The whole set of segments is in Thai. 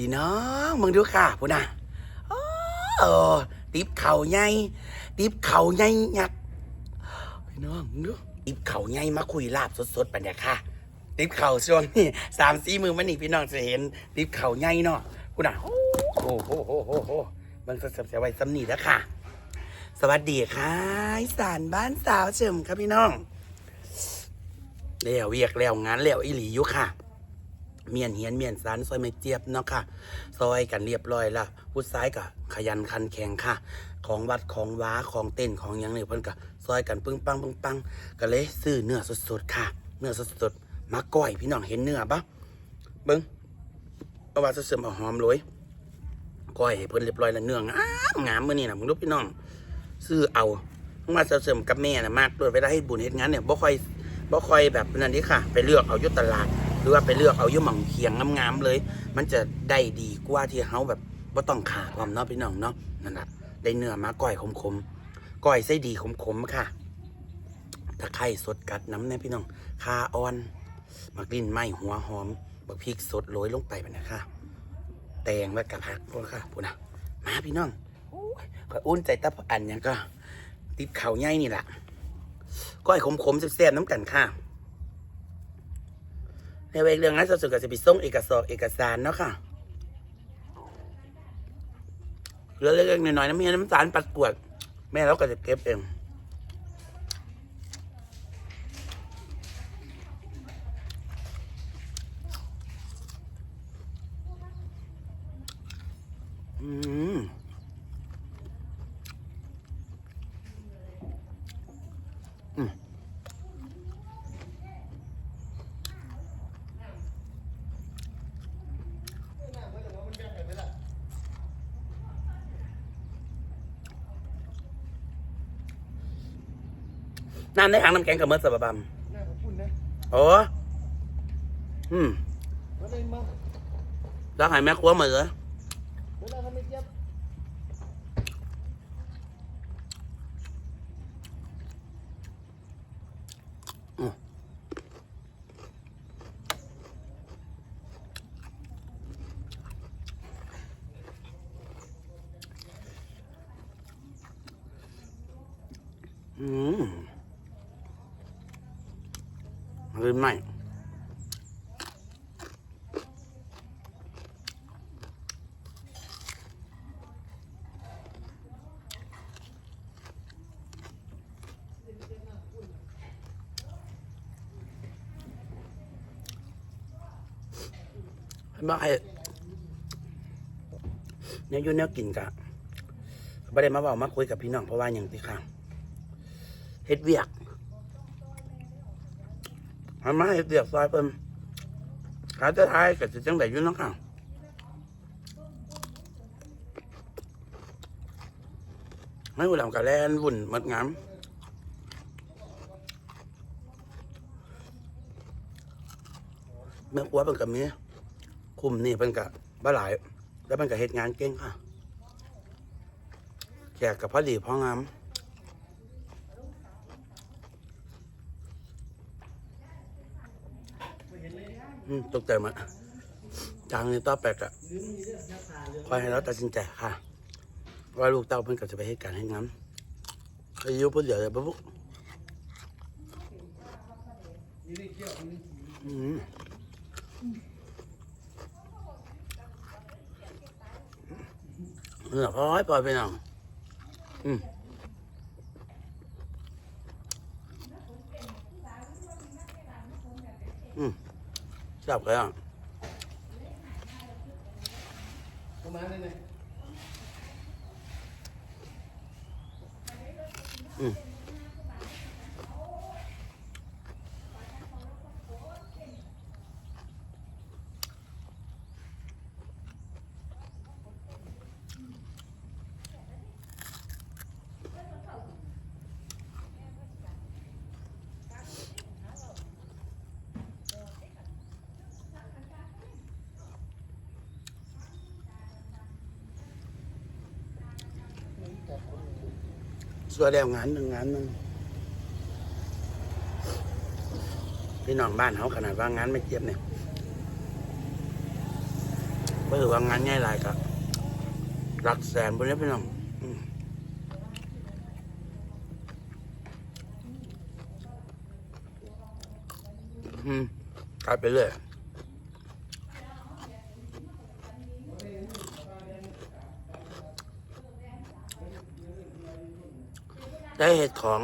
พี่น้องมึงดูค่ะพูนะโอ้ติบเข่าใหญ่ติบเข่าใหญ่ยักพี่น้องมึงดูติบเข่าใหญ่มาคุยลาบสดๆปันเนี่ยค่ะติบเข่าช่วงนี้สามสี่มือมันนี่พี่น้องจะเห็นติบเข่าใหญ่เนาะพูนะโอ้โหโหโหโหโหมันสดๆจะไว้สำนีแล้วค่ะ สวัสดีค่ะสานบ้านสาวเฉิมครับพี่น้องแล้วเวียกแล้วงานแล้วอีหลีอยู่ค่ะ เมียนเฮียนเมียนสารซอยไม่เจี๊ยบเนาะค่ะ ซอยกันเรียบร้อยละผู้ซ้ายก็ขยันขันแข็งค่ะ ของวัดของว้าของเต้นของยังเนี่ยเพิ่นก็ซอยกันปึ้งปังปึ้งปังก็เลยซื้อเนื้อสดๆค่ะ เนื้อสดๆมาก้อยพี่น้องเห็นเนื้อปะเบิ้งเอาว่าจะเสริมาหอมเลยก้อยเพิ่นเรียบร้อยแล้วเนื้องามงามมื้อนี้นะมึงรู้พี่น้องซื้อเอาเพราะว่าจะเสริมกับแม่นะมากด้วยเวลาให้บุญเฮ็ดงานเนี่ยบ่ค่อยบ่ค่อยแบบนั้นนี่ค่ะ ไปเลือกเอายู่ตลาด หรือว่าไปเลือกเอายู่หม่องเคียงงามๆเลย มันจะได้ดีกว่าที่เฮาแบบบ่ต้องขาพร้อมเนาะพี่น้องเนาะนั่นน่ะได้เนื้อมาก้อยขมๆก้อยไส้ดีขมๆค่ะตะไคร้สดกัดน้ำเนี่ยพี่น้องคาอ่อนมักลิ้นไหม้หัวหอมบักพริกสดโรยลงไปแบบนี้ค่ะ แตงและกระพักพวกค่ะพูดนะมาพี่น้องโอ้ยก็อุ่นใจตับอันยังก็ ติบเข่าใหญ่นี่แหละก้อยขมๆแซ่บๆน้ำกันค่ะ ในเวลเรื่องนั้นสุดๆก็จะไปส่งเอกสารเอกสารเนาะค่ะเหลือเล็กๆน้อยๆน้ำเมียน้ำตาลปัดกวด แม่เราก็จะเก็บเองอืม น้ำในอ่างน้ำแข็งกับเมื่อสบะบหน้าของคุณนะำโอ้อืมว่าได้มาแล้วใหายแม่ครัวมาเลยเวลาเขาไม่เจ็บอืม หรือไม่ไม่ให้เนี่ยยุ่เนี่ยกินกะไม่ได้มาบอกมาคุยกับพี่น้องเพราะว่าอย่างที่ข้างเฮ็ดเวียก ทำมาเฮ็ดเวียกซอยเพิ่นขาจะทายก็จะจังไดอยู่เนาะค่ะไม่วุ่นหลังกับแลนวุ่นหมดงามแม่ครัวเป็นกับมีคุมนี่เป็นกับบ้าหลาย แล้วเป็นกับเฮ็ดงานเก่งค่ะแขกกับพอดีพองาม ตกใจหมดจางในต่อแปลกอะคอยให้เราตัดสินใจค่ะ ว่าลูกเต้าเพิ่นก็จะไปให้การให้งั้นอายุพูดเดี๋ยวเลยปุ๊บอืมเออพอยปล่อยไปหน่อยอืมอืม จับเลยอะประมาณนี้เลย สวยแล้วงานหนึ่งงานหนึ่งพี่น้องบ้านเขาขนาดว่างานไม่เจ็บเนี่ยก็ถือว่างานง่ายหลายครับหลักแสนบนนี้พี่น้องอืมกลายไปเรื่อย ได้เห็ดของ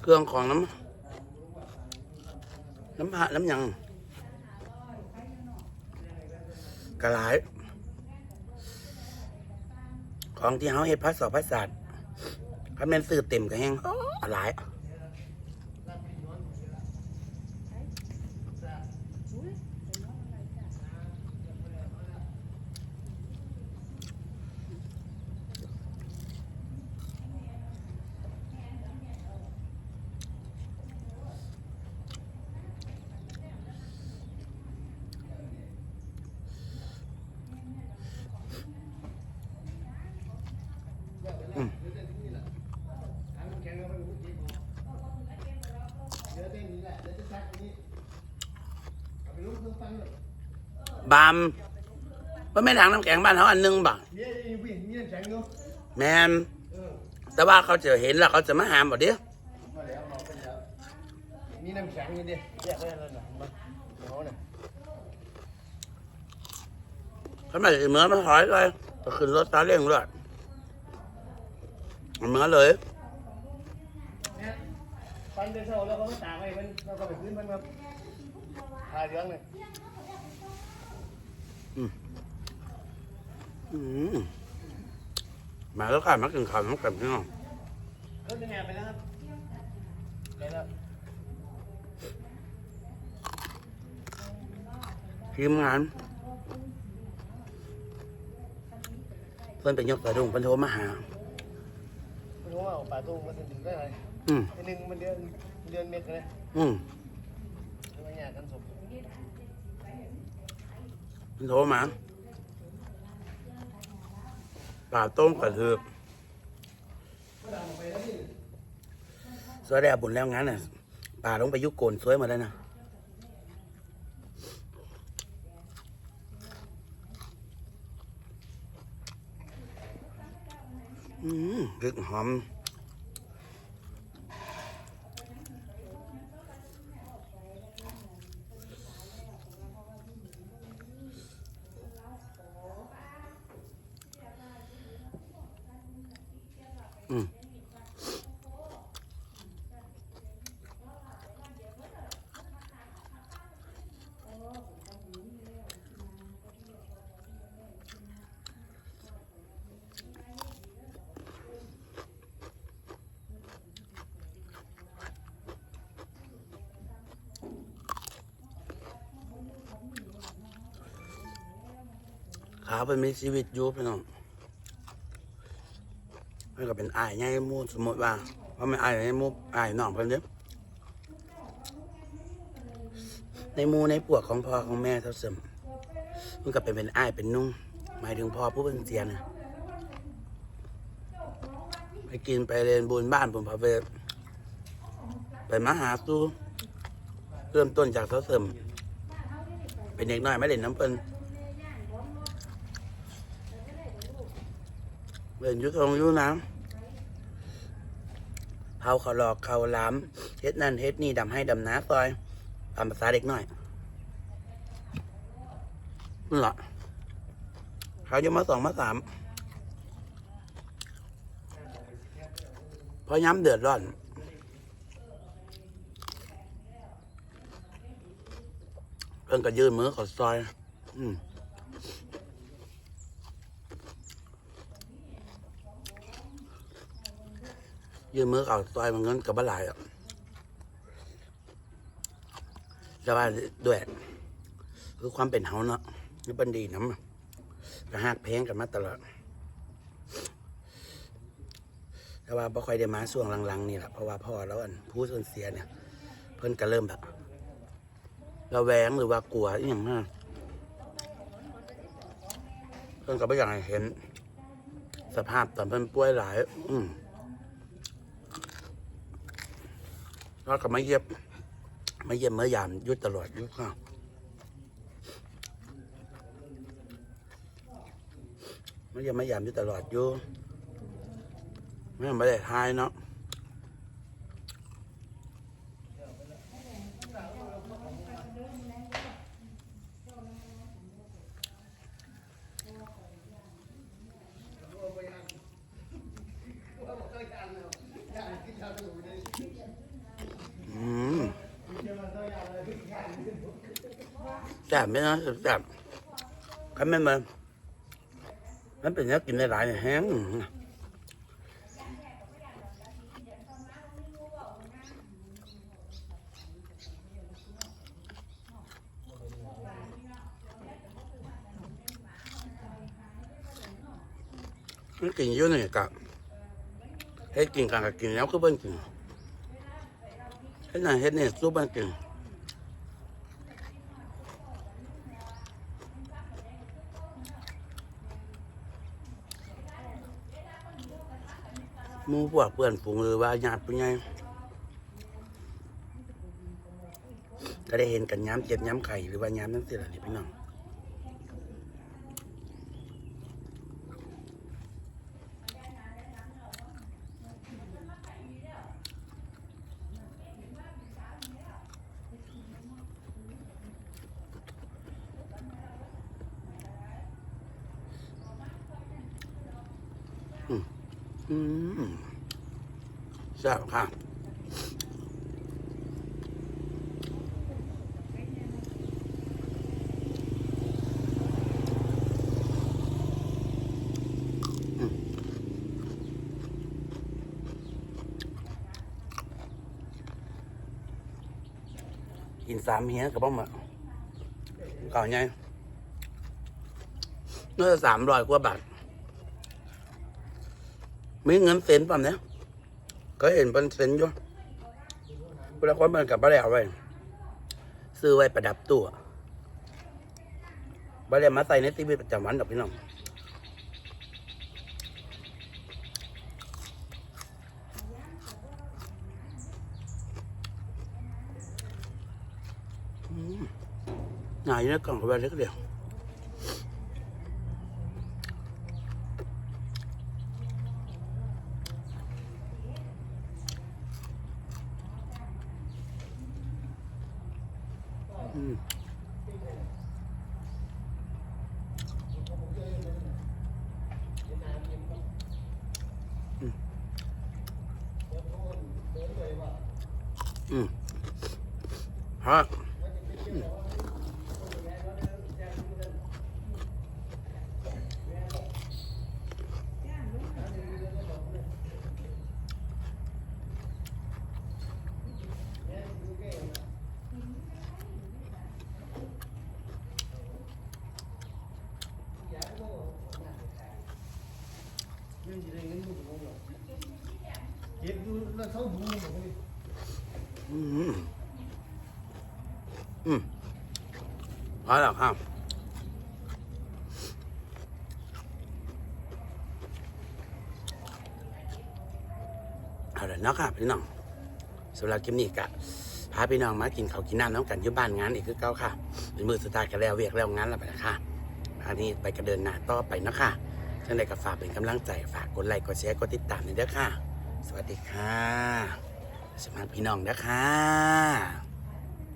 เครื่องของน้ำน้ำผะน้ำหยังกระหลาย ของที่เขาเห็ดพัดสอบพัดศาสตร์เขาแม่นสื่อเต็มกระแหงหลาย บามว่าแม่นถังน้ำแข็งบ้านเขาอันหนึงบ่เนี่ยนี่วิ่งนี่น้ำแข็งอยู่แมนเออแต่ว่าเขาจะเห็นแล้วเขาจะมาหามบ่เดียวมาแล้วมองไปแล้วมีน้ำแข็งอยู่ดิแยกไว้แล้วนะมาเอาเนี่ยเขาไม่เหมือนมันถอยเลยก็ขึ้นรถตาเร่งเลยมันเหมือนเลยเนี่ยฟันเดินเท่าแล้วเขาไม่ตากไว้มันเราก็ไปพื้นมันครับทาเหลืองเลย มมาแล้วค่ะมากินข้าวน้ำแข็งพี่น้องรถเป็นไงไปแล้วครับไปแล้วทีมงานเพิ่นเป็นยกกระดุงเพิ่นโทรมาหาไม่รู้ว่าเอาปลาตุ้งมาถึงถึงได้ไงอืมไอ้หนึ่งมันเดือนเดือนเมกเลยอืมทำไมอยากกันศพเพิ่นโทรมา ปลาต้มกระเทือกสวยได้บุญแล้วงั้นน่ะป่าลงไปยุกโกนสวยหมดแล้วนะอืมกึกหอม ขาเป็นมีชีวิตอยู่พี่น้อง ก็เป็นอายไงมูสมมติว่าเพราะมันอายไงมูอายน้องเพิ่นเด้อในมูในปวกของพ่อของแม่เท่าเสมมันก็เป็นเป็นอายเป็นนุ่งหมายถึงพ่อผู้เป็นเสียนะไปกินไปเรียนบุญบ้านบุญพระเวไปมาหาสู้เริ่มต้นจากเท่าเสมเป็นเด็กน้อยไม่เล่นน้ำเพิ่นเล่นยุทงอยุน้ำ เผาเขาหลอกเขาล้ำเฮ็ดนั่นเฮ็ดนี่ดำให้ดำน้าซอยตามภาษาเด็กหน้อยนั่นแหละเขาจะมาสองมาสามเพราะย้ำเดือดร้อนเพิ่นก็ยืนมือขอซอย อืม ยืมมือเขาซอยมันเงินกับบ้าหลายอะแต่ว่าด้วยคือความเป็นเฮาเนาะนี่เป็นดีน้ำก็หักเพลงกันมาตลอด แต่ว่าบ่ค่อยได้มาช่วงหลังๆนี่แหละเพราะว่าพ่อแล้วอันผู้สูญเสียเนี่ย เพิ่นก็เริ่มแบบระแวงหรือว่ากลัวอย่างมากเพิ่นก็ไม่อยากเห็น สภาพตอนเพิ่นป่วยหลาย อืม นอกกับไม่เย็บไม่เย็บเมื่อยามยุดตลอดยุดข้าวไม่เย็บไม่ยามยุดตลอดยุดไไม่ได้ทายเนาะ แซ่บไหมนะแซ่บคันแม่มันมันเป็นเนื้อกินได้หลายแห้งมันกินเยอะหน่อยกับเฮ็ดกินกันกับกินแล้วก็เบิ่งกินเฮ็ดนั่นเฮ็ดนี่สู้เบิ่งกิน มูพวกเพื่อนฝูงหรือว่าญาติผู้ใหญ่ก็ได้เห็นกันย้ำเจ็บย้ำไข่หรือว่าย้ำนั่นสิล่ะนี่พี่น้อง อืมแซ่บค่ะกินสามเฮียกับบ้ามาเก่าไงเมื่อสามร้อยกว่าบาท มีเงินเซ็นป่ะเนี่ยก็เห็นเป็นเซ็นอยู่เวลาคนมันกับบ้านแล้วไว้ซื้อไว้ประดับตัวบ้านแล้วมาใส่ในทีวีประจำวันดอกพี่น้องอืมหนาอยู่ในกล่องเขาไว้เล็กเดียว อืมอืมอืม ฮะอืม อืมอืมพอแล้วครับเอาละเนาะครับพี่น้องสำหรับคลิปนี้กะพาพี่น้องมากินข้าวกินน้ำน้ำกันอยู่บ้านงานอีกคือเก่าค่ะเป็นมือสุดท้ายกันแล้วเวียกแล้วงานแล้วไปละค่ะอันนี้ไปกระเดินหน้าต่อไปนะค่ะท่านใดก็ฝากเป็นกำลังใจฝากกดไลค์กดแชร์กดติดตามนี่เด้อค่ะ สวัสดีค่ะ สมัครพี่น้องนะคะ